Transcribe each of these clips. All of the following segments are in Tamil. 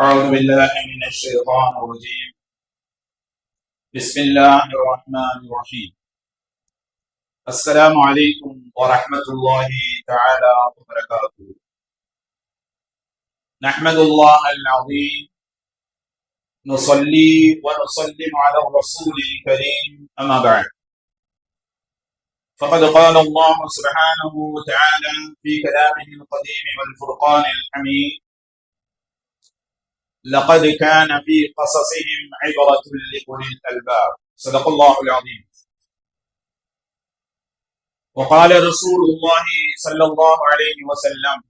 أعوذ بالله من الشيطان الرجيم. بسم الله الرحمن الرحيم. السلام عليكم ورحمة الله تعالى وبركاته. نحمد الله العظيم. نصلي ونسلم على الرسول الكريم. أما بعد. فقد قال الله سبحانه وتعالى في كلامه القديم والفرقان الحميد لقد كان في قصصهم عبرة لأولي الألباب. صدق الله العظيم. وقال رسول الله صلى الله عليه وسلم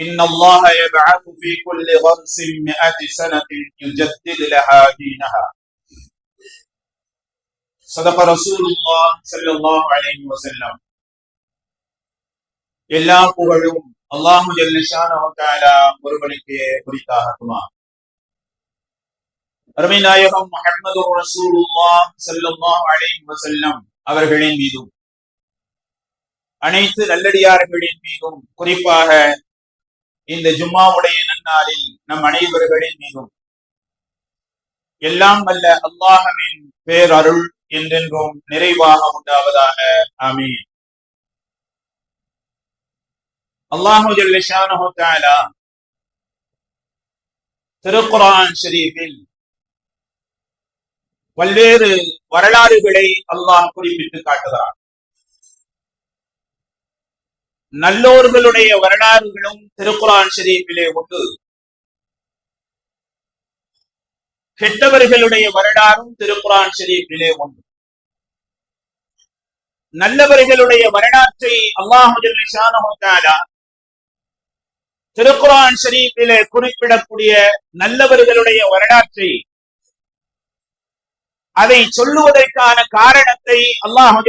إن الله يبعث في كل غرس مئة سنة يجدد لها دينها. صدق رسول الله صلى الله عليه وسلم. إلا പുകഴും அல்லாஹு ஒருவனுக்கு குறித்தாகட்டுமா? அருமை நாயகம் முகமது அவர்களின் மீதும் அனைத்து நல்லடியார்களின் மீதும் குறிப்பாக இந்த ஜும்மாவுடைய நன்னாளில் நம் அனைவர்களின் மீதும். எல்லாம் வல்ல அல்லாஹவின் பேரருள் என்றென்றும் நிறைவாக உண்டாவதாக. ஆமீன். அல்லாஹு திருக்குரான் ஷரீஃபில் பல்வேறு வரலாறுகளை அல்லாஹ் குறிப்பிட்டு காட்டுகிறார் நல்லோர்களுடைய வரலாறுகளும் திருக்குரான் ஷரீஃபிலே உண்டு. கெட்டவர்களுடைய வரலாறும் திருக்குரான் ஷரீஃபிலே உண்டு. நல்லவர்களுடைய வரலாற்றை அல்லாஹு திருக்குரான் ஷரீஃபிலே குறிப்பிடக்கூடிய நல்லவர்களுடைய வரலாற்றை அதை சொல்லுவதற்கான காரணத்தை அல்லாஹு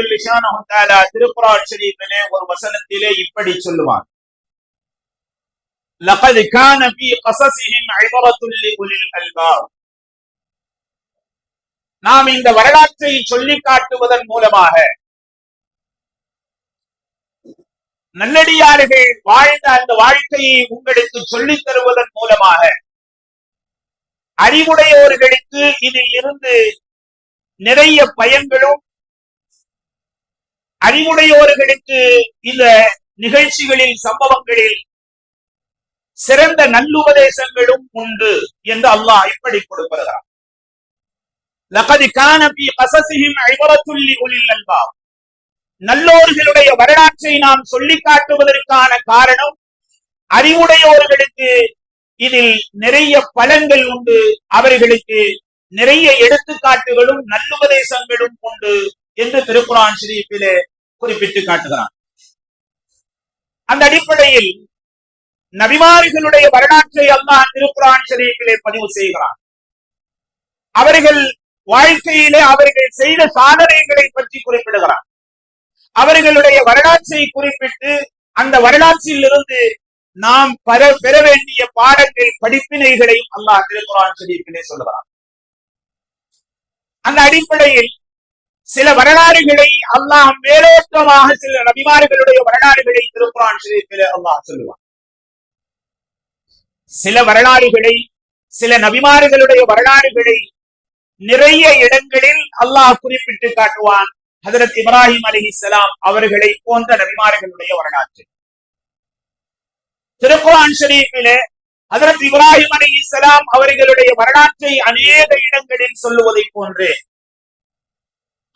திருக்குரான் ஷரீஃபிலே ஒரு வசனத்திலே இப்படி சொல்லுவான் لقد كان في قصصهم عبرة لأولي الألباب நாம் இந்த வரலாற்றை சொல்லி காட்டுவதன் மூலமாக நல்லடியார்கள் வாழ்ந்த அந்த வாழ்க்கையை உங்களுக்கு சொல்லித் தருவதன் மூலமாக. அறிவுடையோர்களுக்கு இதில் இருந்து நிறைய பயன்களும் அறிவுடையோர்களுக்கு இந்த நிகழ்ச்சிகளில் சம்பவங்களில் சிறந்த நல்லுபதேசங்களும் உண்டு என்று அல்லாஹ் இப்படி கொடுக்கிறார் லகதி கான பி கசசிஹிம் ஐபரத்துல்லி உலில் அல்பாப். நல்லோர்களுடைய வரலாற்றை நாம் சொல்லி காட்டுவதற்கான காரணம் அறிவுடையோர்களுக்கு இதில் நிறைய பலன்கள் உண்டு. அவர்களுக்கு நிறைய எடுத்துக்காட்டுகளும் நல்லுபதேசங்களும் உண்டு என்று திருக்குரான் ஷரீஃபிலே குறிப்பிட்டு காட்டுகிறான். அந்த அடிப்படையில் நபிமார்களுடைய வரலாற்றை அல்லாஹ் திருக்குரான் ஷரீஃபிலே பதிவு செய்கிறான். அவர்கள் வாழ்க்கையிலே அவர்கள் செய்த சாதனைகளை பற்றி குறிப்பிடுகிறார் அவர்களுடைய வரலாற்றை குறிப்பிட்டு அந்த வரலாற்றில் இருந்து நாம் பெற பெற வேண்டிய பாடங்கள் படிப்பினைகளையும் அல்லாஹ் திருக்குறான் ஷரீஃபிலே சொல்லுகிறார் அந்த அடிப்படையில் சில வரலாறுகளை அல்லாஹ் மேலோட்டமாக சில நபிமார்களுடைய வரலாறுகளை திருக்குறான் ஷரீஃபிலே அல்லாஹ் சொல்லுவான். சில வரலாறுகளை சில நபிமார்களுடைய வரலாறுகளை நிறைய இடங்களில் அல்லாஹ் குறிப்பிட்டு காட்டுவான். ஹசரத் இப்ராஹிம் அலி இஸ்லாம் அவர்களை போன்ற நபிமார்களுடைய வரலாற்று. திருக்குரான் ஷரீஃபிலே ஹசரத் இப்ராஹிம் அலி இஸ்லாம் அவர்களுடைய வரலாற்றை அநேக இடங்களில் சொல்லுவதை போன்று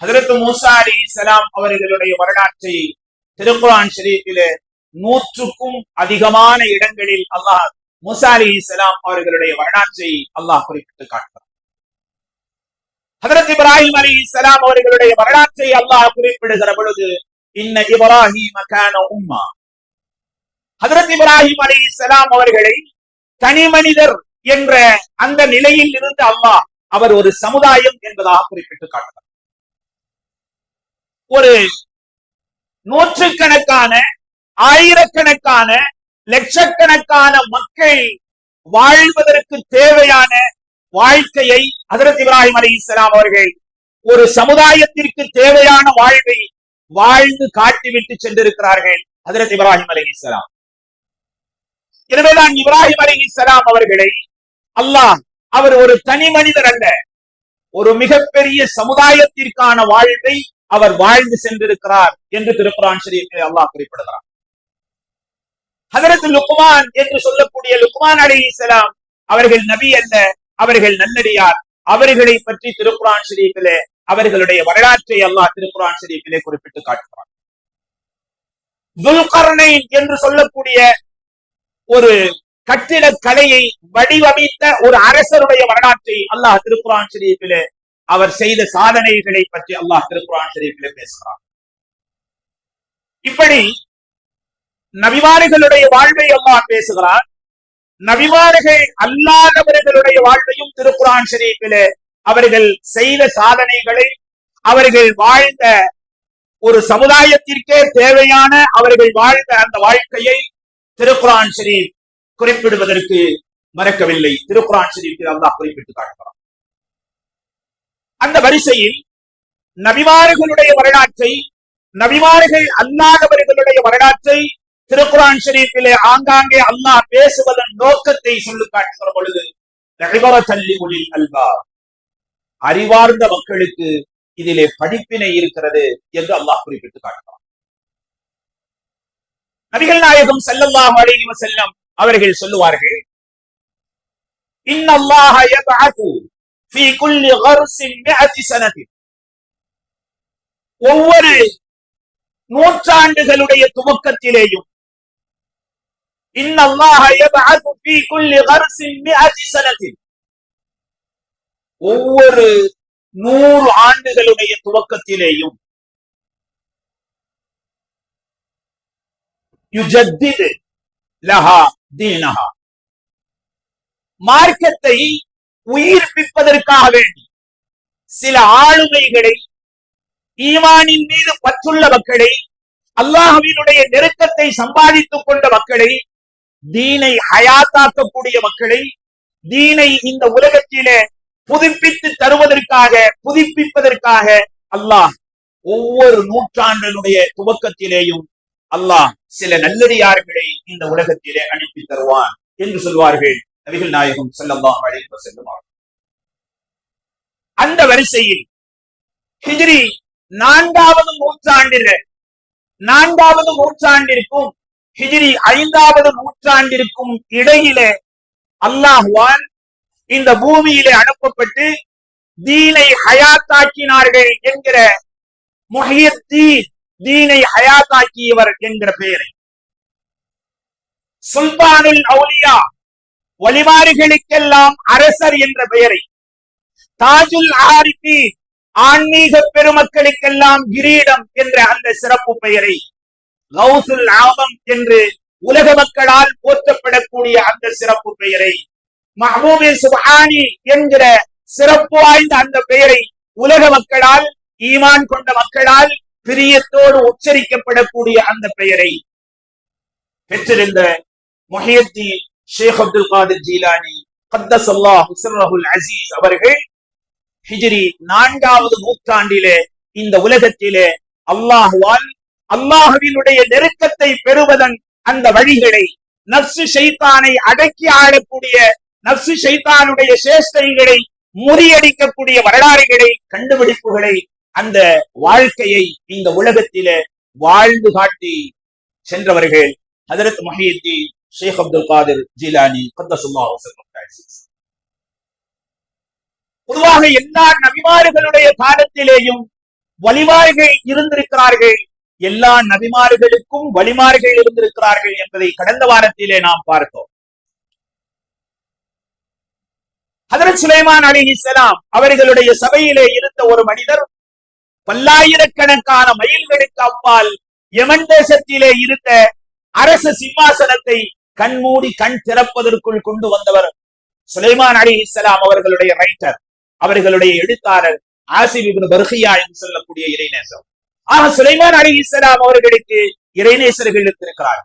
ஹசரத் மூசா அலி இஸ்லாம் அவர்களுடைய வரலாற்றை திருக்குரான் ஷரீஃபிலே நூற்றுக்கும் அதிகமான இடங்களில் அல்லாஹ் மூசா அலி இஸ்லாம் அவர்களுடைய வரலாற்றை அல்லாஹ் குறிப்பிட்டு காட்டுகிறார் ஹதரத் இப்ராஹிம் அலி இஸ்லாம் அவர்களுடைய வரலாற்றை அல்லாஹ் குறிப்பிடுகிற பொழுது இன்ன இப்ராஹிம் உம்மா. ஹதரத் இப்ராஹிம் அலி இஸ்லாம் அவர்களை தனி மனிதர் என்ற அந்த நிலையில் இருந்து அல்லாஹ் அவர் ஒரு சமுதாயம் என்பதாக குறிப்பிட்டு காட்டுகிறார். ஒரு நூற்றுக்கணக்கான ஆயிரக்கணக்கான லட்சக்கணக்கான மக்கள் வாழ்வதற்கு தேவையான வாழ்க்கையை ஹதரத் இப்ராஹிம் அலி இஸ்லாம் அவர்கள் ஒரு சமுதாயத்திற்கு தேவையான வாழ்வை வாழ்ந்து காட்டிவிட்டு சென்றிருக்கிறார்கள் ஹதரத் இப்ராஹிம் அலி இஸ்லாம் எனவேதான் இப்ராஹிம் அலி இஸ்லாம் அவர்களை அல்லாஹ் அவர் ஒரு தனி மனிதர் அல்ல. ஒரு மிகப்பெரிய சமுதாயத்திற்கான வாழ்வை அவர் வாழ்ந்து சென்றிருக்கிறார் என்று திருக்குரான் ஷரீஃபில் அல்லாஹ் குறிப்பிடுகிறார் ஹதரத் லுக்மான் என்று சொல்லக்கூடிய லுக்மான் அலி இஸ்லாம் அவர்கள் நபி அல்ல. அவர்கள் நன்னடியார் அவர்களை பற்றி திருக்குரான் ஷரீஃபிலே அவர்களுடைய வரலாற்றை அல்லாஹ் திருக்குரான் ஷரீஃபிலே குறிப்பிட்டு காட்டுகிறார் துல்கர்ணை என்று சொல்லக்கூடிய ஒரு கட்டிட கலையை வடிவமைத்த ஒரு அரசருடைய வரலாற்றை அல்லாஹ் திருக்குரான் ஷரீஃபிலே அவர் செய்த சாதனைகளை பற்றி அல்லாஹ் திருக்குரான் ஷரீஃபிலே பேசுகிறார் இப்படி நபிமாறுகளுடைய வாழ்வை அல்லாஹ் பேசுகிறார் நபிமார்கள் அல்லாதவர்களுடைய வாழ்வையும் திருக்குரான் ஷரீஃபிலே அவர்கள் செய்த சாதனைகளை அவர்கள் வாழ்ந்த ஒரு சமுதாயத்திற்கே தேவையான அவர்கள் வாழ்ந்த அந்த வாழ்க்கையை திருக்குரான் ஷரீப் குறிப்பிடுவதற்கு மறக்கவில்லை. திருக்குரான் ஷரீஃபில் அல்லாஹ் குறிப்பிட்டு காட்டுகிறார் அந்த வரிசையில் நபிமார்களுடைய வரலாற்றை நபிமார்கள் அல்லாதவர்களுடைய வரலாற்றை திருக்குரான் ஷரீஃபிலே ஆங்காங்கே அல்லாஹ் பேசுவதன் நோக்கத்தை சொல்லி காட்டுகிற பொழுது தள்ளி ஒளி அல்வா அறிவார்ந்த மக்களுக்கு இதிலே படிப்பினை இருக்கிறது என்று அல்லாஹ் குறிப்பிட்டு காட்டுகிறார் நபிகள் நாயகம் செல்லல்லாஹ் அலைஹி செல்லம் அவர்கள் சொல்லுவார்கள் இன்னல்லாஹ யபஅது ஃபீ குல்லி கர்ஸின் சனதி ஒவ்வொரு நூற்றாண்டுகளுடைய துவக்கத்திலேயும் إن الله يبعث في كل غرس மிஅத்தி சனதி ஒவ்வொரு நூறு ஆண்டுகளுடைய துவக்கத்திலேயும் யுஜத்திது லஹா தீனஹா. மார்க்கத்தை உயிர்ப்பிப்பதற்காக வேண்டி சில ஆளுமைகளை ஈமானின் மீது பற்றுள்ள மக்களை அல்லாஹுவினுடைய நெருக்கத்தை சம்பாதித்துக் கொண்ட மக்களை தீனை ஹயாத்தாக்கக்கூடிய மக்களை தீனை இந்த உலகத்திலே புதுப்பித்து தருவதற்காக புதுப்பிப்பதற்காக அல்லாஹ் ஒவ்வொரு நூற்றாண்டினுடைய துவக்கத்திலேயும் அல்லாஹ் சில நல்லடியார்களை இந்த உலகத்திலே அனுப்பி தருவான் என்று சொல்வார்கள் நபிகள் நாயகம் செல்லம்மா அலைஹி வஸல்லம் அந்த வரிசையில் ஹிஜ்ரி நான்காவது நூற்றாண்டில் நான்காவது நூற்றாண்டிற்கும் ஹிஜிரி ஐந்தாவது நூற்றாண்டிற்கும் இடையிலே அல்லாஹ்வான் இந்த பூமியிலே அனுப்பப்பட்டு தீனை ஹயாத்தாக்கினார்கள் என்கிற முஹியத்தீன் தீனை ஹயாத்தாக்கியவர் என்கிற பெயரை. சுல்தானில் அவுலியா வழிமாறுகளுக்கெல்லாம் அரசர் என்ற பெயரை. தாஜுல் ஆரிபி ஆன்மீக பெருமக்களுக்கெல்லாம் கிரீடம் என்ற அந்த சிறப்பு பெயரை கௌசுல் ஆபம் என்று உலக மக்களால் போற்றப்படக்கூடிய அந்த சிறப்பு பெயரை. மஹபூபி சுபஹானி என்கிற சிறப்பு வாய்ந்த அந்த பெயரை உலக மக்களால் ஈமான் கொண்ட மக்களால் பிரியத்தோடு உச்சரிக்கப்படக்கூடிய அந்த பெயரை. பெற்றிருந்த முஹியத்தி ஷேக் அப்துல் காதிர் ஜீலானி கத்தஸ் அல்லாஹ் அசீஸ் அவர்கள் ஹிஜிரி நான்காவது நூற்றாண்டிலே இந்த உலகத்திலே அல்லாஹுவால் அல்லாஹுவினுடைய நெருக்கத்தை பெறுவதன் அந்த வழிகளை நப்சு சைத்தானை அடக்கி ஆளக்கூடிய நப்சு சைத்தானுடைய சேஷ்டைகளை முறியடிக்கக்கூடிய வரலாறுகளை கண்டுபிடிப்புகளை அந்த வாழ்க்கையை இந்த உலகத்திலே வாழ்ந்து காட்டி சென்றவர்கள் ஹதரத் மஹியத்தி ஷேக் அப்துல் காதிர் ஜிலானி கத்தசுல்லா பொதுவாக எல்லா நபிமார்களுடைய காலத்திலேயும் வழிமாறுகள் இருந்திருக்கிறார்கள். எல்லா நபிமார்களுக்கும் வழிமார்கள் இருந்திருக்கிறார்கள் என்பதை கடந்த வாரத்திலே நாம் பார்த்தோம். ஹதரத் சுலைமான் அலி இஸ்லாம் அவர்களுடைய சபையிலே இருந்த ஒரு மனிதர் பல்லாயிரக்கணக்கான மைல்களுக்கு அப்பால் யமன் தேசத்திலே இருந்த அரச சிம்மாசனத்தை கண்மூடி கண் திறப்பதற்குள் கொண்டு வந்தவர் சுலைமான் அலி இஸ்லாம் அவர்களுடைய ரைட்டர் அவர்களுடைய எழுத்தாளர் ஆசிப் இப்னு பர்ஹியா என்று சொல்லக்கூடிய இறைநேசம் ஆக சுலைமான் அலி இஸ்லாம் அவர்களுக்கு இறைநேசர்கள் இருந்திருக்கிறார்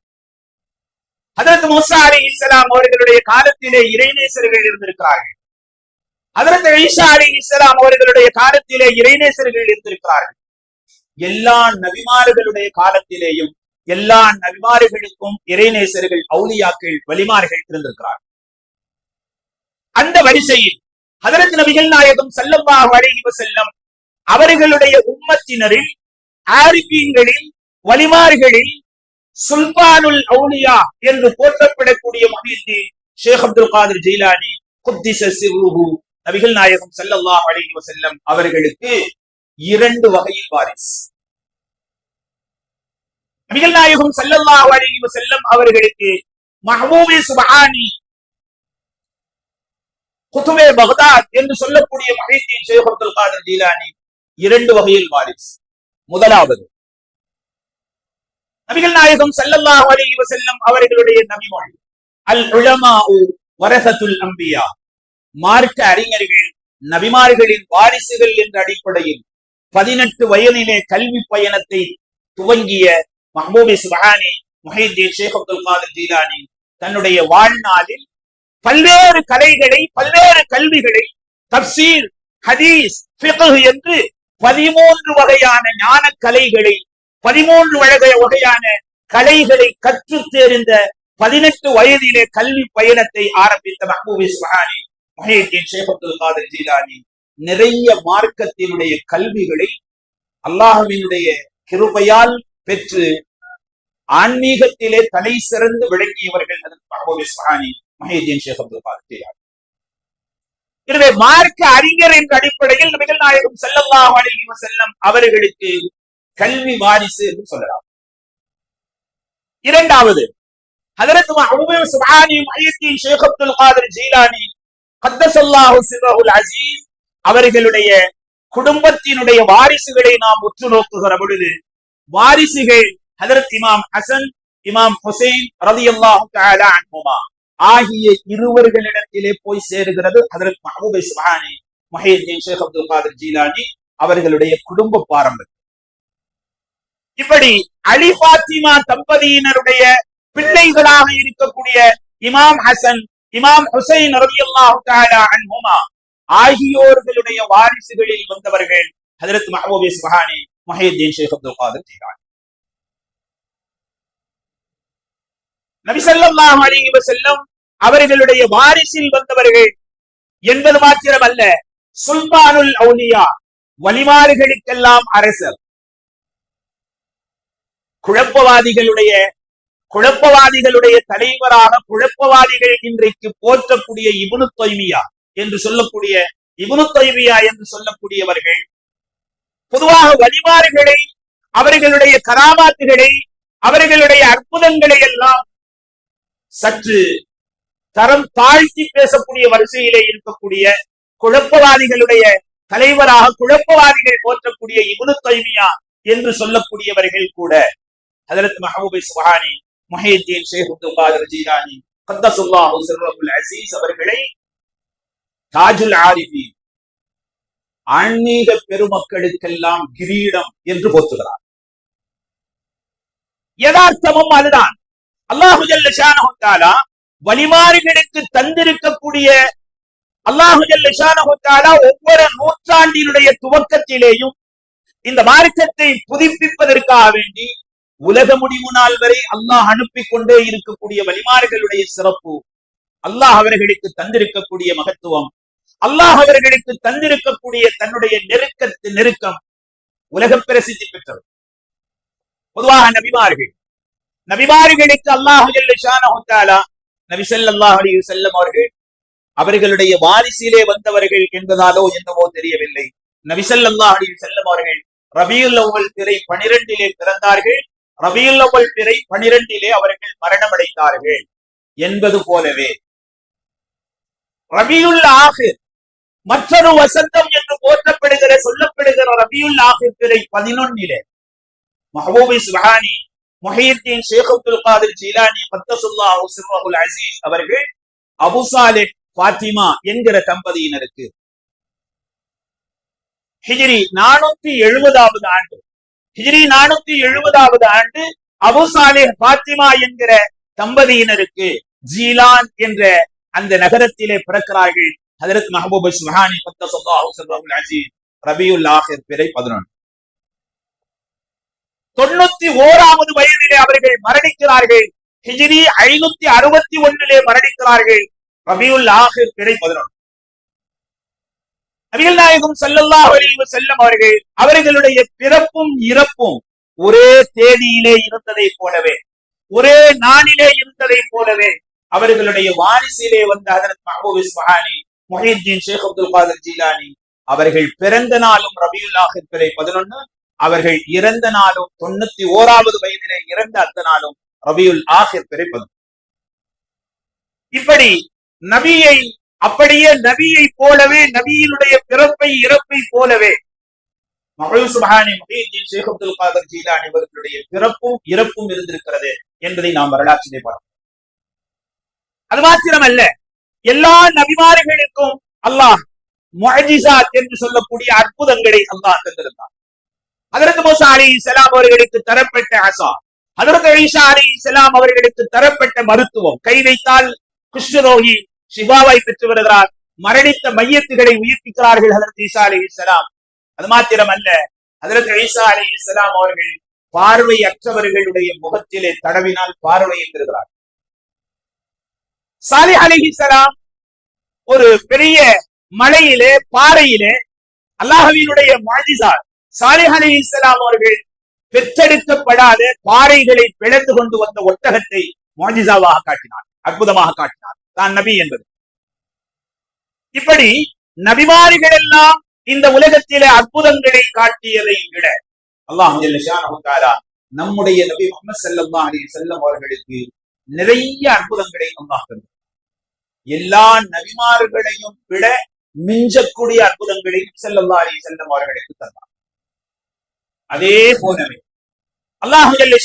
அதற்கு மூசா அலி இஸ்லாம் அவர்களுடைய காலத்திலே இறைநேசர்கள் இருந்திருக்கிறார்கள். அதற்கு ஈஷா அலி இஸ்லாம் அவர்களுடைய காலத்திலே இறைநேசர்கள் இருந்திருக்கிறார்கள். எல்லா நபிமார்களுடைய காலத்திலேயும் எல்லா நபிமார்களுக்கும் இறைநேசர்கள் அவுலியாக்கள் வலிமார்கள் இருந்திருக்கிறார்கள். அந்த வரிசையில் ஹதரத் நபிகள் நாயகம் செல்லம்பாக அழகி செல்லம் அவர்களுடைய உம்மத்தினரில் ஆரிஃபீன்களில் வலிமார்களில் சுல்தானுல் அவுலியா என்று போற்றப்படக்கூடிய மகிழ்ச்சி ஷேக் அப்துல் காதிர் ஜெயிலானி குத்திச சிறுஹு நபிகள் நாயகம் ஸல்லல்லாஹு அலைஹி வசல்லம் அவர்களுக்கு இரண்டு வகையில் வாரிஸ் நபிகள் நாயகம் ஸல்லல்லாஹு அலைஹி வசல்லம் அவர்களுக்கு மஹ்பூபி சுபஹானி குதுபே பகதாத் என்று சொல்லக்கூடிய மகிழ்ச்சி ஷேக் அப்துல் காதிர் ஜீலானி இரண்டு வகையில் வாரிஸ் முதலாவது. நபிகள் நாயகம் ஸல்லல்லாஹு அலைஹி வஸல்லம் அவர்களுடைய நபிமொழி அல் உலமாஉ வரசத்துல் அம்பியா. மார்க்க அறிஞர்கள் நபிமார்களின் வாரிசுகள் என்ற அடிப்படையில் பதினெட்டு வயதிலே கல்வி பயணத்தை துவங்கிய மஹபூபி சுபஹானி முஹித்தீன் ஷேக் அப்துல் காதர் ஜீலானி தன்னுடைய வாழ்நாளில் பல்வேறு கலைகளை பல்வேறு கல்விகளை தப்சீர் ஹதீஸ் என்று பதிமூன்று வகையான ஞான கலைகளை பதிமூன்று வகை வகையான கலைகளை கற்றுத் தேர்ந்த பதினெட்டு வயதிலே கல்வி பயணத்தை ஆரம்பித்த மஹபூபி சுஹானி முஹித்தீன் ஷேபத்துல் காதர் ஜீலானி. நிறைய மார்க்கத்தினுடைய கல்விகளை அல்லாஹுவினுடைய கிருபையால் பெற்று ஆன்மீகத்திலே தலை சிறந்து விளங்கியவர்கள் மஹபூபி சுஹானி மஹிதீன் ஷேக் அப்துல் ஜீலானி. எனவே மார்க்க அறிஞர் என்ற அடிப்படையில் நபிகள் நாயகம் ஸல்லல்லாஹு அழகி செல்லம் அவர்களுக்கு கல்வி வாரிசு என்று சொல்லலாம். இரண்டாவது ஹதரத் மஹபூபி சுப்ஹானி மஹிதீன் ஷேக் அப்துல் காதிர் ஜீலானி கத்தசல்லாஹு சிர்ரஹுல் அசீஸ் அவர்களுடைய குடும்பத்தினுடைய வாரிசுகளை நாம் உற்று நோக்குகிற பொழுது வாரிசுகள் ஹதரத் இமாம் ஹசன் இமாம் ஹுசைன் ரலியல்லாஹு தஆலா அன்புமா ஆகிய இருவர்களிடத்திலே போய் சேருகிறது அதற்கு மஹபூபை சுப்ஹானி மஹீதீன் ஷேக் அப்துல் காதர் ஜீலானி அவர்களுடைய குடும்ப பாரம்பரியம். இப்படி அலி பாத்திமா தம்பதியினருடைய பிள்ளைகளாக இருக்கக்கூடிய இமாம் ஹசன் இமாம் ஹுசைன் ரலியல்லாஹு அன்ஹுமா ஆகியோர்களுடைய வாரிசுகளில் வந்தவர்கள் ஹதரத் மஹபூபி சுஹானி மஹீதீன் ஷேக் அப்துல் காதர் ஜீலானி. நபி செல்லம் அலைஹி அவர்களுடைய வாரிசில் வந்தவர்கள் என்பது மாத்திரமல்ல சுல்தானுல் அவுலியா வலிமாறுகளுக்கெல்லாம் அரசர். குழப்பவாதிகளுடைய குழப்பவாதிகளுடைய தலைவராக குழப்பவாதிகள் இன்றைக்கு போற்றக்கூடிய இபுனு தொய்மியா என்று சொல்லக்கூடிய இபுனு தொய்மியா என்று சொல்லக்கூடியவர்கள் பொதுவாக வழிமாறுகளை அவர்களுடைய கராமாத்துகளை அவர்களுடைய அற்புதங்களை எல்லாம் சற்று தரம் தாழ்த்தி பேசக்கூடிய வரிசையிலே இருக்கக்கூடிய குழப்பவாதிகளுடைய தலைவராக குழப்பவாதிகள் போற்றக்கூடிய இவனு தைமியா என்று சொல்லக்கூடியவர்கள் கூட. ஹதரத் மஹபூபை சுஹானி முஹித்தீன் ஷேக் அப்துல் கத்தசுல்லாஹு சிர்ரஹுல் அசீஸ் அவர்களை தாஜுல் ஆரிஃபி ஆன்மீக பெருமக்களுக்கெல்லாம் கிரீடம் என்று போற்றுகிறார். யதார்த்தமும் அதுதான். அல்லாஹு ஜல்ல ஷானஹு தாலா வழிமாறுகளுக்கு தந்திருக்கக்கூடிய அல்லாஹு ஜல்ல ஒவ்வொரு நூற்றாண்டினுடைய துவக்கத்திலேயும் இந்த மார்க்கத்தை புதுப்பிப்பதற்காக வேண்டி உலக முடிவு நாள் வரை அல்லாஹ் அனுப்பி கொண்டே இருக்கக்கூடிய வழிமாறுகளுடைய சிறப்பு அல்லாஹ் அவர்களுக்கு தந்திருக்கக்கூடிய மகத்துவம் அல்லாஹ் அவர்களுக்கு தந்திருக்கக்கூடிய தன்னுடைய நெருக்கத்து நெருக்கம் உலக பிரசித்தி பெற்றது. பொதுவாக நபிமார்கள் நபிமார்களுக்கு அல்லாஹ் நபி ஸல்லல்லாஹு அலைஹி அவர்கள் அவர்களுடைய வாரிசிலே வந்தவர்கள் என்பதாலோ என்னவோ தெரியவில்லை. நபி ஸல்லல்லாஹு அலைஹி அவர்கள் ரபியுல் அவ்வல் திரை பனிரெண்டிலே பிறந்தார்கள். ரபியுல் அவ்வல் திரை பனிரெண்டிலே அவர்கள் மரணமடைந்தார்கள் என்பது போலவே. ரபியுல் ஆஹிர் மற்றொரு வசந்தம் என்று போற்றப்படுகிற சொல்லப்படுகிற ரபியுல் ஆஹிர் திரை பதினொன்னிலே. மஹபூபி சுஹானி முஹீத்தீன் ஷேக் அப்துல் காதிர் ஜீலானி பத்தசுல்லா ஹுசன் அசீஸ் அவர்கள் அபுசாலே பாத்திமா என்கிற தம்பதியினருக்கு. ஹிஜிரி நானூத்தி எழுபதாவது ஆண்டு. ஹிஜிரி நானூத்தி எழுபதாவது ஆண்டு அபுசாலே பாத்திமா என்கிற தம்பதியினருக்கு ஜீலான் என்ற அந்த நகரத்திலே பிறக்கிறார்கள். ஹதரத் மஹபூப் சுஹானி பத்தசுல்லா ஹுசன் அசீஸ் ரபியுல் ஆஹிர் பிறை பதினொன்று. தொண்ணூத்தி ஓராவது வயதிலே அவர்கள் மரணிக்கிறார்கள். ஹிஜிரி ஐநூத்தி அறுபத்தி ஒன்றிலே மரணிக்கிறார்கள். ரபியுல் ஆஹிர் பிறை பதினொன்று. நபிகள் நாயகம் செல்லல்லா அலைஹி செல்லும் அவர்கள் அவர்களுடைய பிறப்பும் இறப்பும் ஒரே தேதியிலே இருந்ததை போலவே ஒரே நாளிலே இருந்ததை போலவே அவர்களுடைய வாரிசிலே வந்த அதன் மஹபூப் இஸ்மஹானி முஹித்தீன் ஷேக் அப்துல் காதர் ஜீலானி அவர்கள் பிறந்த நாளும் ரபியுல் ஆஹிர் பிறை பதினொன்னு அவர்கள் இறந்த நாளும் தொண்ணூத்தி ஓராவது வயதிலே இறந்த அந்த நாளும் ரபியுல் ஆசிர் பிறப்பது. இப்படி நபியை அப்படியே நபியை போலவே நபியினுடைய பிறப்பை இறப்பை போலவே ஷேக் அப்துல் காதர் ஜீலானி பிறப்பும் இறப்பும் இருந்திருக்கிறது என்பதை நாம் வரலாற்றிலே பார்க்கிறோம் அது மாத்திரமல்ல எல்லா நபிமார்களுக்கும் அல்லாஹ் முஅஜிசாத் என்று சொல்லக்கூடிய அற்புதங்களை அல்லாஹ் தந்திருந்தான். அதற்கு மூசா அலி இஸ்லாம் அவர்களுக்கு தரப்பட்ட அசா அதற்கு ஈசா அலி இஸ்லாம் அவர்களுக்கு தரப்பட்ட மருத்துவம். கை வைத்தால் குஷ்ணரோகி சிவாவை பெற்று வருகிறார். மரணித்த மையத்துகளை உயிர்ப்பிக்கிறார்கள் ஹதரத் ஈசா அலி இஸ்லாம் அது மாத்திரமல்ல ஹதரத் ஈசா அலி இஸ்லாம் அவர்கள் பார்வை அற்றவர்களுடைய முகத்திலே தடவினால் பார்வை என்றிருக்கிறார் சாலி அலி இஸ்லாம் ஒரு பெரிய மலையிலே பாறையிலே அல்லாஹவினுடைய மாஜிசார் சாலிஹ் அலி இஸ்லாம் அவர்கள் பெற்றெடுக்கப்படாத பாறைகளை பிளந்து கொண்டு வந்த ஒட்டகத்தை மாஜிசாவாக காட்டினார். அற்புதமாக காட்டினார். தான் நபி என்பது. இப்படி நபிமாரிகள் எல்லாம் இந்த உலகத்திலே அற்புதங்களை காட்டியதை விட அல்லாஹ் நம்முடைய நபி முகமது ஸல்லல்லாஹு அலி செல்லம் அவர்களுக்கு நிறைய அற்புதங்களை அல்லாஹ் தந்தார் எல்லா நபிமார்களையும் விட மிஞ்சக்கூடிய அற்புதங்களை செல்லல்லா அலி செல்லம் அவர்களுக்கு தந்தார். அதே போலவே. அல்லாஹு ஜல்ல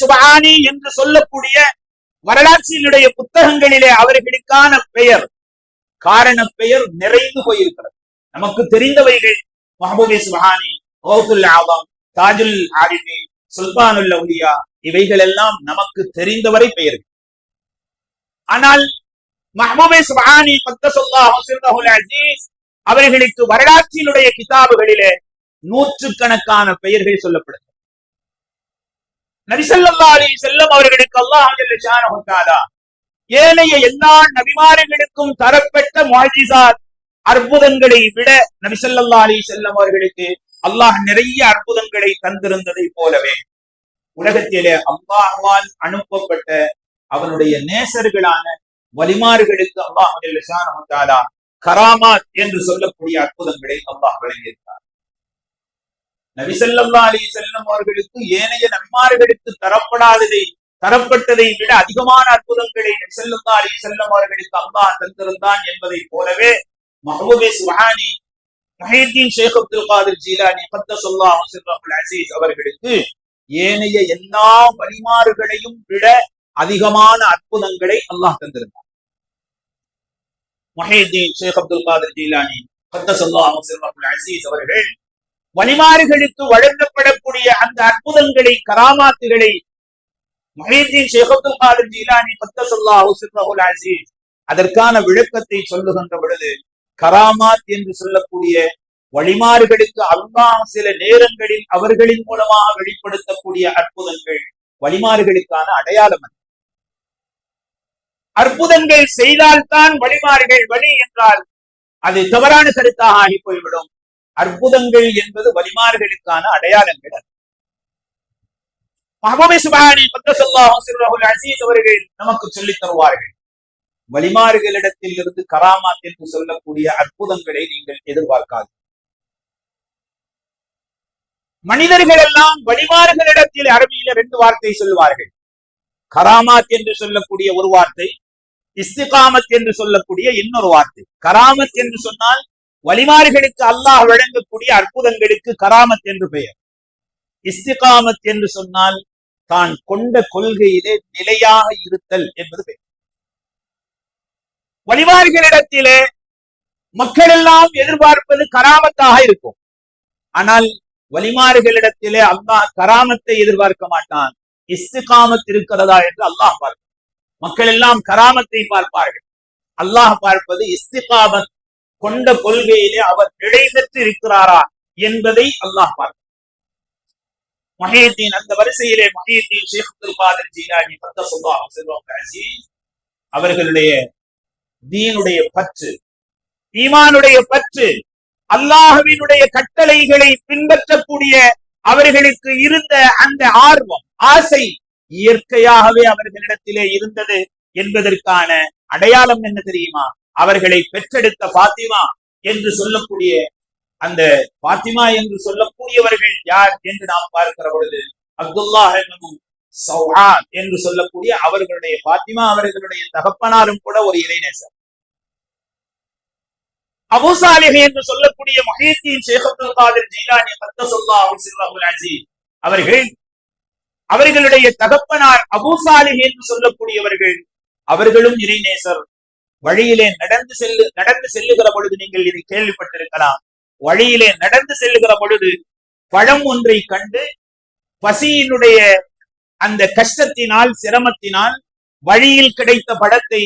சுபானி என்று சொல்லக்கூடிய வரலாற்றினுடைய புத்தகங்களிலே அவர்களுக்கான பெயர் காரண பெயர் நிறைந்து போயிருக்கிறது. நமக்கு தெரிந்தவைகள் மஹபூபே சுபஹானி ஓகுல் ஆவாம் தாஜுல் ஆரிஃபி சுல்தானுல் அவுலியா இவைகள் எல்லாம் நமக்கு தெரிந்தவரை பெயர்கள். ஆனால் மஹபூபே சுபஹானி பத்தசுல்லாஹு சிர்ரஹுல் அவர்களுக்கு வரலாற்றினுடைய கிதாபுகளிலே நூற்றுக்கணக்கான பெயர்கள் சொல்லப்படுகிறது. நரிசல்லா அலி செல்லம் அவர்களுக்கு அல்லாஹ் ஏனைய எல்லா நபிமார்களுக்கும் தரப்பட்ட மாஜிசாத் அற்புதங்களை விட நபிசல்லா அலி செல்லம் அவர்களுக்கு அல்லாஹ் நிறைய அற்புதங்களை தந்திருந்ததை போலவே உலகத்திலே அல்லாஹால் அனுப்பப்பட்ட அவனுடைய நேசர்களான வலிமார்களுக்கு அல்லாஹ் கராமாத் என்று சொல்லக்கூடிய அற்புதங்களை அல்லாஹ் வழங்கியிருந்தார் நபிசல்லா அலி செல்லம் அவர்களுக்கு ஏனைய நன்மார்களுக்கு தரப்படாததை தரப்பட்டதை விட அதிகமான அற்புதங்களை நபிசல்லா அலி செல்லம் அவர்களுக்கு அம்மா தந்திருந்தான் என்பதை போலவே மஹபூபே சுஹானி மஹீத்தீன் ஷேக் அப்துல் காதிர் ஜீலானி பத்தசுல்லா சிர்ரஹுல் அசீஸ் அவர்களுக்கு ஏனைய எல்லா வழிமாறுகளையும் விட அதிகமான அற்புதங்களை அல்லாஹ் தந்திருந்தான். மஹீத்தீன் ஷேக் அப்துல் காதிர் ஜீலானி பத்தசுல்லா சிர்ரஹுல் அசீஸ் அவர்கள் வழிமாறுகளுக்கு வழங்கப்படக்கூடிய அந்த அற்புதங்களை கராமாத்துகளை மஹீத்தீன் ஜீலானி அசீஸ் அதற்கான விளக்கத்தை சொல்லுகின்ற பொழுது கராமாத் என்று சொல்லக்கூடிய வழிமாறுகளுக்கு அல்லாஹ் சில நேரங்களில் அவர்களின் மூலமாக வெளிப்படுத்தக்கூடிய அற்புதங்கள் வழிமாறுகளுக்கான அடையாளம் அல்ல. அற்புதங்கள் செய்தால்தான் வழிமாறுகள் வழி என்றால் அது தவறான கருத்தாக ஆகி போய்விடும் அற்புதங்கள் என்பது வலிமார்களுக்கான அடையாளங்கள் மஹபூபி அசீஸ் அவர்கள் நமக்கு சொல்லித் தருவார்கள். வலிமார்களிடத்தில் இருந்து கராமாத் என்று சொல்லக்கூடிய அற்புதங்களை நீங்கள் எதிர்பார்க்காது. மனிதர்கள் எல்லாம் வலிமார்களிடத்தில் அரபியில ரெண்டு வார்த்தை சொல்லுவார்கள். கராமாத் என்று சொல்லக்கூடிய ஒரு வார்த்தை இஸ்திகாமத் என்று சொல்லக்கூடிய இன்னொரு வார்த்தை. கராமத் என்று சொன்னால் வழிமாறுகளுக்கு அல்லாஹ் வழங்கக்கூடிய அற்புதங்களுக்கு கராமத் என்று பெயர். இஸ்திகாமத் என்று சொன்னால் தான் கொண்ட கொள்கையிலே நிலையாக இருத்தல் என்பது பெயர். வழிமாறுகளிடத்திலே மக்கள் எல்லாம் எதிர்பார்ப்பது கராமத்தாக இருக்கும். ஆனால் வழிமாறுகளிடத்திலே அல்லாஹ் கராமத்தை எதிர்பார்க்க மாட்டான். இஸ்திகாமத் இருக்கிறதா என்று அல்லாஹ் பார்ப்பான். மக்கள் எல்லாம் கராமத்தை பார்ப்பார்கள். அல்லாஹ் பார்ப்பது இஸ்திகாமத் கொண்ட கொள்கையிலே அவர் நிலை பெற்று இருக்கிறாரா என்பதை அல்லாஹ் பார்க்க மஹீத்தீன் அந்த வரிசையிலே மஹீத்தீன் ஷேக் அப்துல் காதர் ஜீலானி பத்தசுல்லாஹு செல்வம் அசீஸ் அவர்களுடைய தீனுடைய பற்று ஈமானுடைய பற்று அல்லாஹுவினுடைய கட்டளைகளை பின்பற்றக்கூடிய அவர்களுக்கு இருந்த அந்த ஆர்வம் ஆசை இயற்கையாகவே அவர்களிடத்திலே இருந்தது என்பதற்கான அடையாளம் என்ன தெரியுமா? அவர்களை பெற்றெடுத்த பாத்திமா என்று சொல்லக்கூடிய அந்த பாத்திமா என்று சொல்லக்கூடியவர்கள் யார் என்று நாம் பார்க்கிற பொழுது அப்துல்லா சௌஹான் என்று சொல்லக்கூடிய அவர்களுடைய பாத்திமா அவர்களுடைய தகப்பனாரும் கூட ஒரு இளைஞர் அபு என்று சொல்லக்கூடிய மஹீத்தீன் ஷேக் அப்துல் காதிர் ஜீலானி சொல்லா சிர்ரஹுல் அவர்கள் அவர்களுடைய தகப்பனார் அபு என்று சொல்லக்கூடியவர்கள் அவர்களும் இறைநேசர். வழியிலே நடந்து செல்லு நடந்து செல்லுகிற பொழுது நீங்கள் இதை கேள்விப்பட்டிருக்கலாம். வழியிலே நடந்து செல்லுகிற பொழுது பழம் ஒன்றை கண்டு பசியினுடைய அந்த கஷ்டத்தினால் சிரமத்தினால் வழியில் கிடைத்த படத்தை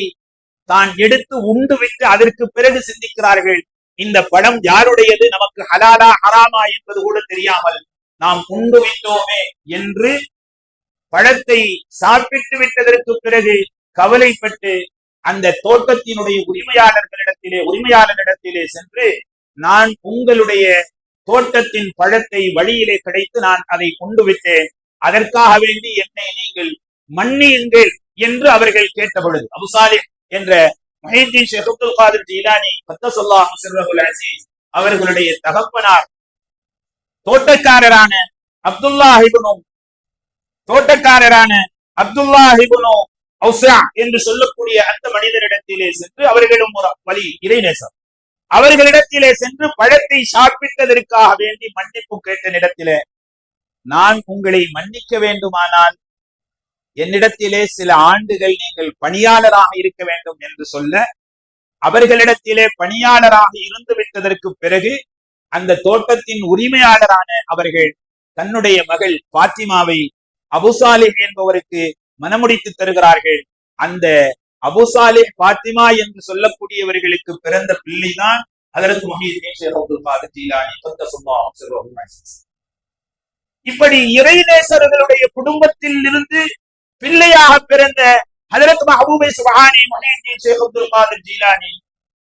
தான் எடுத்து உண்டு விட்டு அதற்கு பிறகு சிந்திக்கிறார்கள். இந்த பழம் யாருடையது? நமக்கு ஹலாலா ஹராமா என்பது கூட தெரியாமல் நாம் உண்டு விட்டோமே என்று பழத்தை சாப்பிட்டு விட்டதற்கு பிறகு கவலைப்பட்டு அந்த தோட்டத்தினுடைய உரிமையாளர்களிடத்திலே உரிமையாளரிடத்திலே சென்று நான் உங்களுடைய தோட்டத்தின் பழத்தை வழியிலே கிடைத்து நான் அதை கொண்டு விட்டேன் அதற்காக வேண்டி என்னை நீங்கள் மன்னியுங்கள் என்று அவர்கள் கேட்ட பொழுது என்ற மஹிதீன் ஷேக் அப்துல் காதிர் ஜீலானி பத்தசல்லாஹு சிர்ரஹுல் அசீஸ் அவர்களுடைய தகப்பனார் தோட்டக்காரரான அப்துல்லா ஹிபுனும் தோட்டக்காரரான அப்துல்லா ஹிபுனோ அவுசா என்று சொல்லக்கூடிய அந்த மனிதரிடத்திலே சென்று அவர்களும் ஒரு வழி இறைநேசம். அவர்களிடத்திலே சென்று பழத்தை சாப்பிட்டதற்காக வேண்டி மன்னிப்பு கேட்ட இடத்திலே நான் உங்களை மன்னிக்க வேண்டுமானால் என்னிடத்திலே சில ஆண்டுகள் நீங்கள் பணியாளராக இருக்க வேண்டும் என்று சொல்ல அவர்களிடத்திலே பணியாளராக இருந்து விட்டதற்கு பிறகு அந்த தோட்டத்தின் உரிமையாளரான அவர்கள் தன்னுடைய மகள் பாத்திமாவை அபுசாலிம் என்பவருக்கு மனமுடித்து தருகிறார்கள். அந்த அபுசாலே பாத்திமா என்று சொல்லக்கூடியவர்களுக்கு பிறந்த பிள்ளைதான் அதற்கு இப்படி இறைநேசர்களுடைய குடும்பத்தில் இருந்து பிள்ளையாக பிறந்த ஹதரத் மஹபூபை சுஹானி மஹீதீன் ஷேக் அப்துல் காதர் ஜீலானி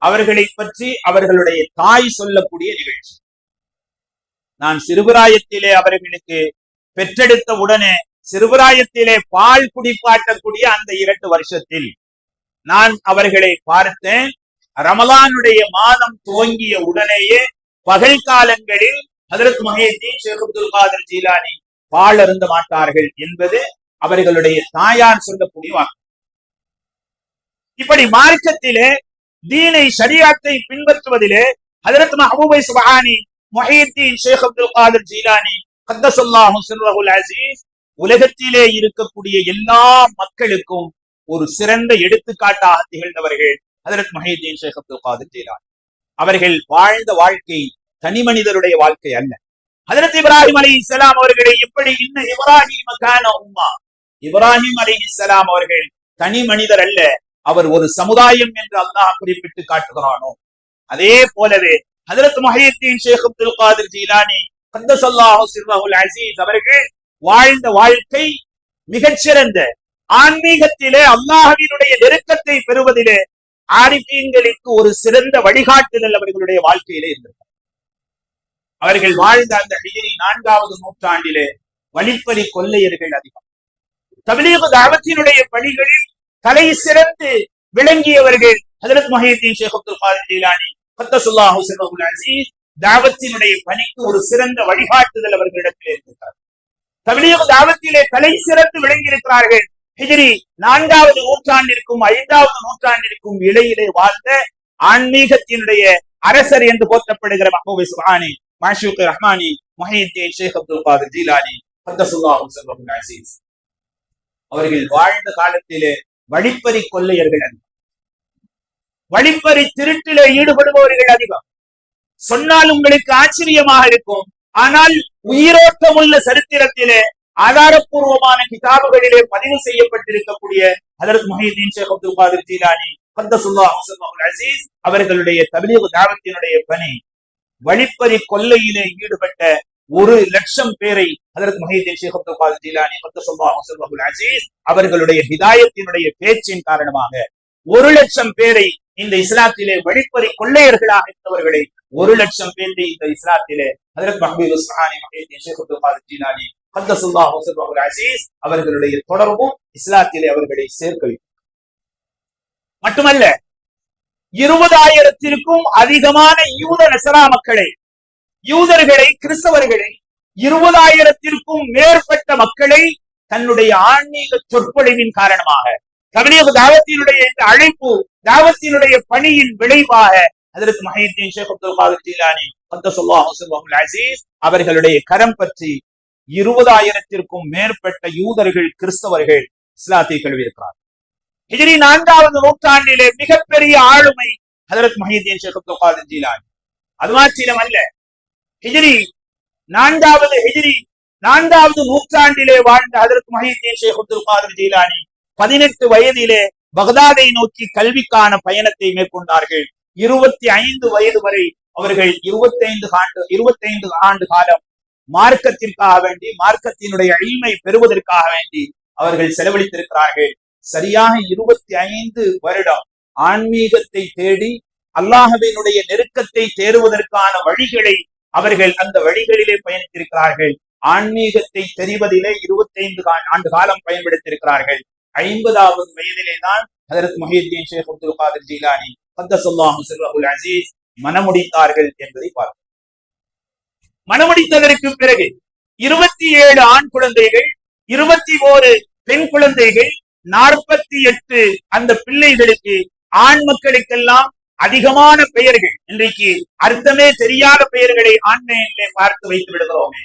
அவர்களை பற்றி அவர்களுடைய தாய் சொல்லக்கூடிய நிகழ்ச்சி. நான் சிறுபிராயத்திலே அவர்களுக்கு பெற்றெடுத்த உடனே சிறுபிராயத்திலே பால் குடிப்பாட்டக்கூடிய அந்த இரண்டு வருஷத்தில் நான் அவர்களை பார்த்தேன். ரமலானுடைய மாதம் துவங்கிய உடனேயே பகல் காலங்களில் ஹதரத் மஹேதீன் ஷேக் அப்துல் காதர் ஜீலானி பால் அருந்த மாட்டார்கள் என்பது அவர்களுடைய தாயார் சொல்லக்கூடிய வாக்கு. இப்படி மார்க்கத்திலே தீனை சரியாத்தை பின்பற்றுவதிலே ஹதரத் மஹபூபை சுபஹானி மொஹீத்தீன் ஷேக் அப்துல் காதர் ஜீலானி கத்தசுல்லாஹு சிர்ரஹுல் அசீஸ் உலகத்திலே இருக்கக்கூடிய எல்லா மக்களுக்கும் ஒரு சிறந்த எடுத்துக்காட்டாக திகழ்ந்தவர்கள் ஹதரத் மஹீத்தீன் ஷேக் அப்துல் காதர் ஜீலானி அவர்கள் வாழ்ந்த வாழ்க்கை தனி மனிதருடைய வாழ்க்கை அல்ல. ஹதரத் இப்ராஹிம் அலி இஸ்லாம் அவர்களை எப்படி இன்ன இப்ராஹிம் உம்மா? இப்ராஹிம் அலி இஸ்லாம் அவர்கள் தனி மனிதர் அல்ல அவர் ஒரு சமுதாயம் என்று அல்லாஹ் குறிப்பிட்டு காட்டுகிறானோ? அதே போலவே ஹதரத் மஹீத்தீன் ஷேக் அப்துல் காதர் ஜீலானி கந்தசல்லாஹு அசீஸ் அவர்கள் வாழ்ந்த வாழ்க்கை மிகச்சிறந்த ஆன்மீகத்திலே அல்லாஹவினுடைய நெருக்கத்தை பெறுவதிலே ஆரிஃபீன்களுக்கு ஒரு சிறந்த வழிகாட்டுதல் அவர்களுடைய வாழ்க்கையிலே இருந்தது அவர்கள் வாழ்ந்த அந்த ஹிஜரி நான்காவது நூற்றாண்டிலே வழிப்பறி கொள்ளையர்கள் அதிகம். தமிழக தாவத்தினுடைய பணிகளில் தலை சிறந்து விளங்கியவர்கள் ஹஜரத் மஹீத்தீன் ஷேக் அப்துல் காதர் ஜீலானி ஃபத்தசுல்லாஹு அசீஸ் தாவத்தினுடைய பணிக்கு ஒரு சிறந்த வழிகாட்டுதல் அவர்களிடத்தில் இருக்கிறார் தமிழக தாவத்திலே தலை சிறந்து விளங்கியிருக்கிறார்கள். ஹிஜிரி நான்காவது நூற்றாண்டிற்கும் ஐந்தாவது நூற்றாண்டிற்கும் இடையிலே வாழ்ந்த ஆன்மீகத்தினுடைய அரசர் என்று போற்றப்படுகிற மஹபூபி சுஹானி மாஷூக் ரஹ்மானி மொஹீத்தீன் ஷேக் அப்துல் காதிர் ஜீலானி அசீஸ். அவர்கள் வாழ்ந்த காலத்திலே வழிப்பறி கொள்ளையர்கள் அதிகம். வழிப்பறி திருட்டிலே ஈடுபடுபவர்கள் அதிகம். சொன்னால் உங்களுக்கு ஆச்சரியமாக இருக்கும். ஆனால் உயிரோட்டமுள்ள சரித்திரத்திலே ஆதாரப்பூர்வமான கிதாபுகளிலே பதிவு செய்யப்பட்டிருக்கக்கூடிய அதற்கு மஹீதீன் ஷேக் அப்துல் காதிர் ஜீலானி கந்தசுல்லாஹ் அசீஸ் அவர்களுடைய தமிழக தாவத்தினுடைய பணி. வழிப்பறி கொல்லையிலே ஈடுபட்ட ஒரு லட்சம் பேரை அதற்கு மஹீதீன் ஷேக் அப்துல் காதிர் ஜீலானி அப்துல் அசீஸ் அவர்களுடைய ஹிதாயத்தினுடைய பேச்சின் காரணமாக ஒரு லட்சம் பேரை இந்த இஸ்லாத்திலே வழிப்பறி கொள்ளையர்களாக இருந்தவர்களை ஒரு லட்சம் பேர் இந்த இஸ்லாத்திலே அதற்கு மஹபீப் உஸ்மானி அவர்களுடைய தொடர்பும் இஸ்லாத்திலே அவர்களை சேர்க்க மட்டுமல்ல இருபதாயிரத்திற்கும் அதிகமான யூத நசரா மக்களை யூதர்களை கிறிஸ்தவர்களை இருபதாயிரத்திற்கும் மேற்பட்ட மக்களை தன்னுடைய ஆன்மீக சொற்பொழிவின் காரணமாக தமிழக தாவத்தினுடைய இந்த அழைப்பு தாவத்தினுடைய பணியின் விளைவாக அதற்கு மஹீத்தீன் ஷேக் அப்துல் காதர் ஜீலானி கத்தசுல்லாஹ் அசீஸ் அவர்களுடைய கரம் பற்றி இருபதாயிரத்திற்கும் மேற்பட்ட யூதர்கள் கிறிஸ்தவர்கள் இஸ்லாத்தை கழுவியிருக்கிறார். ஹிஜ்ரி நான்காவது நூற்றாண்டிலே மிகப்பெரிய ஆளுமை ஹதரத் மஹீதீன் ஷேக் அப்துல் காதர் ஜீலானி. அது மாத்திரம் அல்ல ஹிஜ்ரி நான்காவது ஹிஜ்ரி நான்காவது நூற்றாண்டிலே வாழ்ந்த ஹதரத் மஹீதீன் ஷேக் அப்துல் காதர் ஜீலானி பதினெட்டு வயதிலே பகதாதை நோக்கி கல்விக்கான பயணத்தை மேற்கொண்டார்கள். இருபத்தி ஐந்து வயது வரை அவர்கள் இருபத்தைந்து ஆண்டு இருபத்தைந்து ஆண்டு காலம் மார்க்கத்திற்காக வேண்டி மார்க்கத்தினுடைய எளிமை பெறுவதற்காக வேண்டி அவர்கள் செலவழித்திருக்கிறார்கள். சரியாக இருபத்தி ஐந்து வருடம் ஆன்மீகத்தை தேடி அல்லாஹவினுடைய நெருக்கத்தை தேடுவதற்கான வழிகளை அவர்கள் அந்த வழிகளிலே பயணித்திருக்கிறார்கள். ஆன்மீகத்தை தெரிவதிலே இருபத்தைந்து ஆண்டு காலம் பயன்படுத்தியிருக்கிறார்கள். ஐம்பதாவது வயதிலே தான் ஹதரத் மஹீத்தீன் ஷேக் அப்துல் காதர் ஜீலானி கத்தசல்லாஹு சிர்ரஹுல் அசீஸ் மனமுடித்தார்கள் என்பதை பார்க்கிறோம் மனமுடித்ததற்கு பிறகு இருபத்தி ஏழு ஆண் குழந்தைகள் இருபத்தி ஓரு பெண் குழந்தைகள் நாற்பத்தி எட்டு அந்த பிள்ளைகளுக்கு ஆண் மக்களுக்கெல்லாம் அதிகமான பெயர்கள் இன்றைக்கு அர்த்தமே தெரியாத பெயர்களை ஆண்மையிலே பார்த்து வைத்து விடுகிறோமே.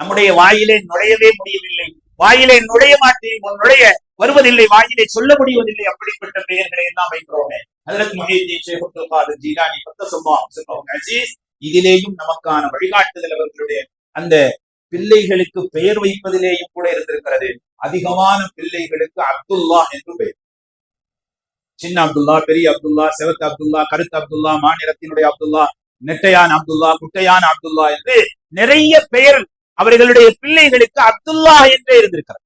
நம்முடைய வாயிலே நுழையவே முடியவில்லை. வாயிலே நுழைய மாட்டேன் நுழைய வருவதில்லை வாயிலே சொல்ல முடிவதில்லை அப்படிப்பட்ட பெயர்களை எல்லாம் வைக்கிறோமே. அதற்கு மொஹீதீன் ஜீலானி அசீஸ் இதிலேயும் நமக்கான வழிகாட்டுதல் அவர்களுடைய அந்த பிள்ளைகளுக்கு பெயர் வைப்பதிலேயும் கூட இருந்திருக்கிறது. அதிகமான பிள்ளைகளுக்கு அப்துல்லா என்று பெயர். சின்ன அப்துல்லா பெரிய அப்துல்லா செவத் அப்துல்லா கருத்து அப்துல்லா மாநிலத்தினுடைய அப்துல்லா நெட்டையான் அப்துல்லா குட்டையான் அப்துல்லா என்று நிறைய பெயர் அவர்களுடைய பிள்ளைகளுக்கு அப்துல்லா என்றே இருந்திருக்கிறது.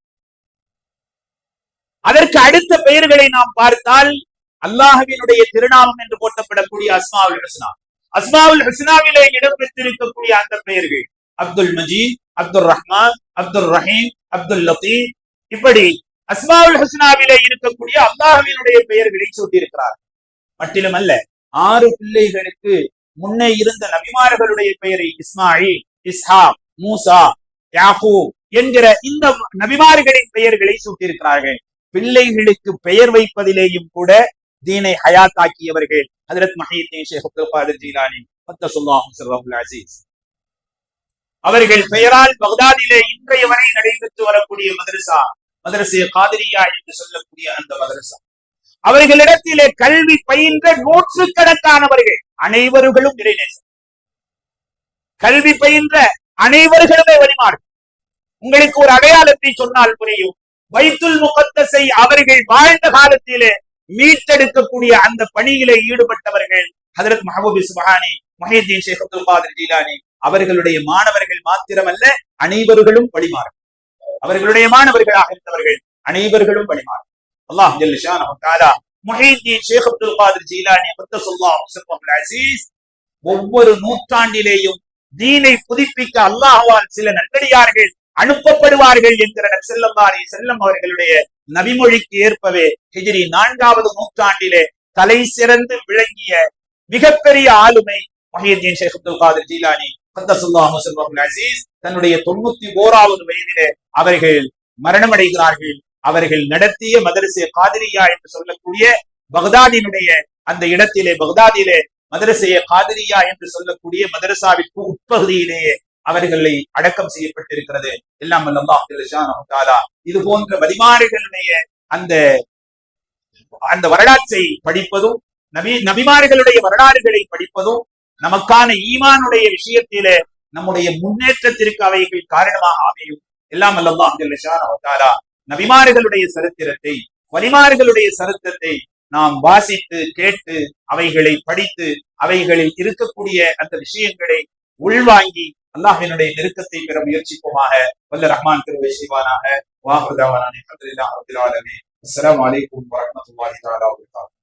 அதற்கு அடுத்த பெயர்களை நாம் பார்த்தால் அல்லாஹவினுடைய திருநாமம் என்று போட்டப்படக்கூடிய அஸ்மாவுல் ஹஸ்னா. அஸ்மாவுல் ஹசனாவிலே இடம்பெற்றிருக்கக்கூடிய அந்த பெயர்கள் அப்துல் மஜீத் அப்துல் ரஹ்மான் அப்துல் ரஹீம் அப்துல் லத்தீப். இப்படி அஸ்மாவுல் ஹசனாவிலே இருக்கக்கூடிய அல்லாஹவினுடைய பெயர்களை சூட்டியிருக்கிறார் மட்டிலும் அல்ல ஆறு பிள்ளைகளுக்கு முன்னே இருந்த நபிமார்களுடைய பெயரை இஸ்மாயில் இஸ்ஹா மூசா யாகூ என்கிற இந்த நபிமார்களின் பெயர்களை சூட்டியிருக்கிறார்கள் பிள்ளைகளுக்கு பெயர் வைப்பதிலேயும் கூட தீனை ஹயாத்தாக்கியவர்கள். ஹதரத் மஹீத்தீன் ஷேக் அப்துல் காதர் ஜீலானி அசீஸ். அவர்கள் பெயரால் பக்தாதிலே இன்றைய வரை நடைபெற்று வரக்கூடிய மதரசா மதரசே காதிரியா என்று சொல்லக்கூடிய அந்த மதரசா. அவர்களிடத்திலே கல்வி பயின்ற நூற்றுக்கணக்கானவர்கள் அனைவர்களும் இறைநேசம் கல்வி பயின்ற அனைவர்களுமே வழிமாறு. உங்களுக்கு ஒரு அடையாளத்தை சொன்னால் புரியும். வைத்துல் முகத்தசை அவர்கள் வாழ்ந்த காலத்திலே மீட்டெடுக்கக்கூடிய அந்த பணியிலே ஈடுபட்டவர்கள் ஹதரத் மஹபூப் இஸ்மஹானி மஹீதீன் ஷேக் அப்துல் காதர் ஜீலானி. அவர்களுடைய மாணவர்கள் மாத்திரமல்ல அனைவர்களும் வழிமாறு அவர்களுடைய மாணவர்களாக இருந்தவர்கள் அனைவர்களும் வழிமாறு அல்லாஹ் ஜல்ல முஹீதீன் ஷேக் அப்துல் காதர் ஜீலானி முத்தஸல்லாஹு ஒவ்வொரு நூற்றாண்டிலேயும் தீனை புதுப்பிக்க அல்லாஹால் சில நல்லடியார்கள் அனுப்பப்படுவார்கள் என்கிற செல்லம்பாரி செல்லம் அவர்களுடைய நபிமொழிக்கு ஏற்பவே ஹிஜ்ரி நான்காவது நூற்றாண்டிலே தலை சிறந்து விளங்கிய மிகப்பெரிய ஆளுமை மஹியத்தீன் ஷேக் அப்துல் காதர் ஜீலானி தன்னுடைய தொண்ணூத்தி ஓராவது வயதிலே அவர்கள் மரணமடைகிறார்கள். அவர்கள் நடத்திய மதரசே காதிரியா என்று சொல்லக்கூடிய பகதாதினுடைய அந்த இடத்திலே பகதாதிலே மதரசைய காதிரியா என்று சொல்லக்கூடிய மதரசாவிற்கு உட்பகுதியிலேயே அவர்களை அடக்கம் செய்யப்பட்டிருக்கிறது. எல்லாம் அல்லா இது போன்ற வழிமாறுகளுடைய அந்த அந்த வரலாற்றை படிப்பதும் நபி நபிமார்களுடைய வரலாறுகளை படிப்பதும் நமக்கான ஈமானுடைய விஷயத்திலே நம்முடைய முன்னேற்றத்திற்கு அவைகள் காரணமாக அமையும். எல்லாம் அல்லா நபிமார்களுடைய சரித்திரத்தை வலிமார்களுடைய சரித்திரத்தை நாம் வாசித்து கேட்டு அவைகளை படித்து அவைகளில் இருக்கக்கூடிய அந்த விஷயங்களை உள்வாங்கி அல்லாஹ்வினுடைய நெருக்கத்தை பெற முயற்சிப்போமாக வல்ல ரஹ்மான் திருவை செய்வானாக வாஹுதாவான அல்ஹம்துலில்லாஹி ரப்பில் ஆலமீன் அஸ்ஸலாமு அலைக்கும் வரஹ்மத்துல்லாஹி தஆலா வபரகாத்துஹு